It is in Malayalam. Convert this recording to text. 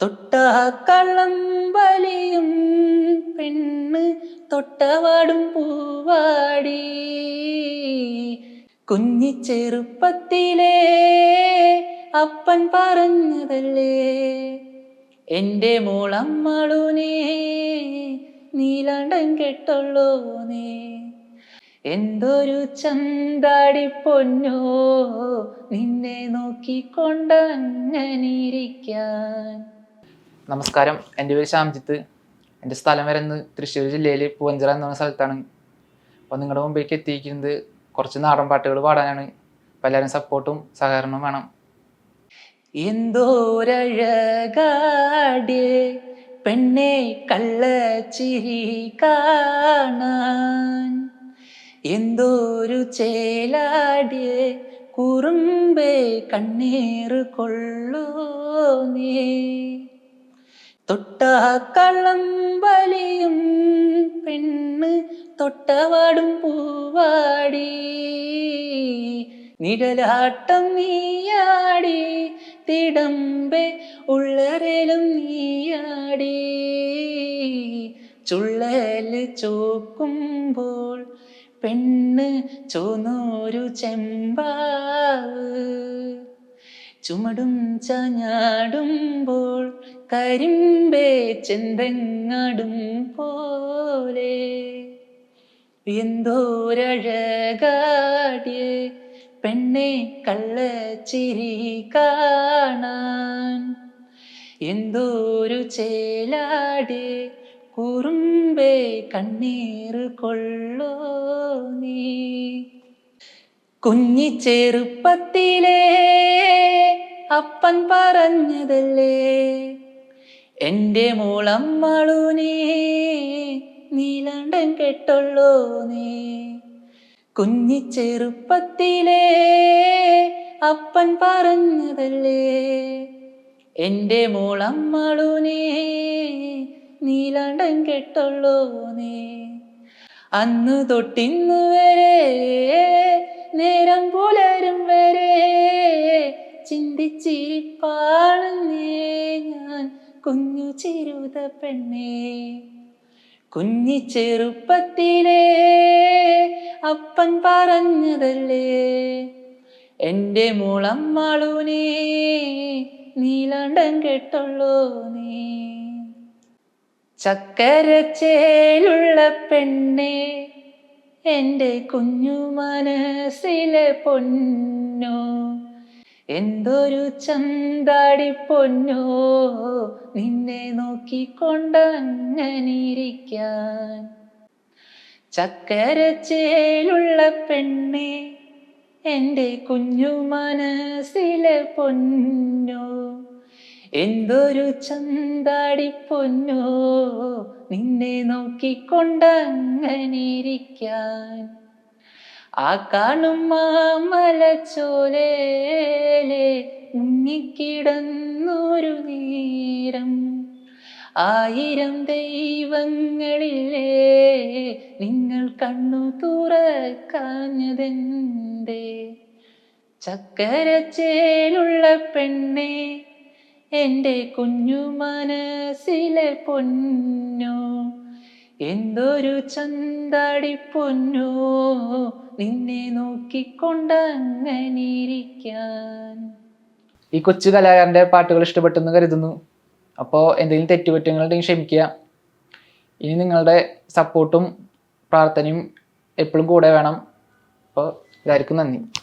തൊട്ടാ കള്ളം വലിയും പെണ്ണ് തൊട്ടവാടും പൂവാടി. കുഞ്ഞി ചെറുപ്പത്തിലേ അപ്പൻ പറഞ്ഞതല്ലേ എന്റെ മോളമ്മളുനേ നീലാണ്ടൻ കെട്ടുള്ളൂ നീ എന്തൊരു ചന്താടി പൊന്നോ നിന്നെ നോക്കിക്കൊണ്ടങ്ങനിരിക്കാൻ. നമസ്കാരം. എന്റെ പേര് ശ്യാംജിത്ത്. എന്റെ സ്ഥലം വരുന്നത് തൃശ്ശൂർ ജില്ലയിൽ പൂവഞ്ചിറ എന്ന സ്ഥലത്താണ്. അപ്പോൾ നിങ്ങളുടെ മുമ്പിലേക്ക് എത്തിയിരിക്കുന്നത് കുറച്ച് നാടൻ പാട്ടുകൾ പാടാനാണ്. അപ്പോൾ എല്ലാവരും സപ്പോർട്ടും സഹകരണവും വേണം. എന്തോരഴകാടിയേ പെണ്ണെ കള്ളച്ചിരി കാണാൻ. എന്തോരു ചേലാടിയെ കുറുമ്പേ കണ്ണീർ കൊള്ളൂ നീ. തൊട്ടാ കള്ളം വലിയും പെണ്ണ് തൊട്ടവാടും പൂവാടി. നിഴലാട്ടം നീയാടി തിടമ്പെ ഉള്ളരലും നീയാടി. ചുള്ളൽ ചോക്കുമ്പോൾ പെണ്ണ് ചോന്നൂരു ചെമ്പാവ്. ചുമടും ചാഞ്ഞാടുമ്പോൾ കരിമ്പേ ചെന്തങ്ങാടും പോലെ. എന്തോരഴകാടിയെ പെണ്ണെ ചിരി കാണാൻ. എന്തോരു ചേലാടി കുറുമ്പേ കണ്ണീർ കൊള്ളോ നീ. കുഞ്ഞി ചെറുപ്പത്തിലേ അപ്പൻ പറഞ്ഞതല്ലേ? എന്റെ മോളമ്മളുനേ നീലാണ്ടൻ കെട്ടുള്ളൂ നീ കുഞ്ഞി ചെറുപ്പത്തിലേ അപ്പൻ പറഞ്ഞതല്ലേ? എന്റെ മോളമ്മളുനേ നീലാണ്ടൻ കെട്ടുള്ളൂ നീ അന്ന് തൊട്ടിന്നു വരെ നേരം പുലരും വരെ ചിന്തിച്ചിരിപ്പാണെന്നേ ഞാൻ. കുഞ്ഞു ചെറുത പെണ്ണേ കുഞ്ഞി ചെറുപ്പത്തിലേ അപ്പൻ പറഞ്ഞതല്ലേ? എന്റെ മാളൂനേ നീലാണ്ടൻ കെട്ടുള്ളൂ നീ. ചക്കരച്ചേലുള്ള പെണ്ണെ എന്റെ കുഞ്ഞു മനസ്സിലെ പൊന്നോ. എന്തൊരു ചന്താടി പൊന്നോ നിന്നെ നോക്കിക്കൊണ്ടങ്ങനിരിക്കാൻ. ചക്കരച്ചേലുള്ള പെണ്ണെ എന്റെ കുഞ്ഞു മനസ്സിലെ പൊന്നോ. എന്തൊരു ചന്താടി പൊന്നോ നിന്നെ നോക്കിക്കൊണ്ടങ്ങനിരിക്കാൻ. ആ കാണും മാമലച്ചോലേലെ ഉണ്ണിക്കിടന്നൊരു നേരം ആയിരം ദൈവങ്ങളില്ലേ നിങ്ങൾ കണ്ണു തുറക്കാഞ്ഞതെന്തേ? ചക്കരച്ചേലുള്ള പെണ്ണേ എന്റെ കുഞ്ഞു മനസ്സിലെ പൊന്നോ? എന്തൊരു ചന്താടി പൊന്നോ? നിന്നെ നോക്കിക്കൊണ്ടങ്ങനിരിക്കാൻ. ഈ കൊച്ചു കലാകാരന്റെ പാട്ടുകൾ ഇഷ്ടപ്പെട്ടെന്ന് കരുതുന്നു. അപ്പോൾ എന്തെങ്കിലും തെറ്റുകുറ്റങ്ങളുണ്ടെങ്കിൽ ക്ഷമിക്കുക. ഇനി നിങ്ങളുടെ സപ്പോർട്ടും പ്രാർത്ഥനയും എപ്പോഴും കൂടെ വേണം. അപ്പോൾ എല്ലാവർക്കും നന്ദി.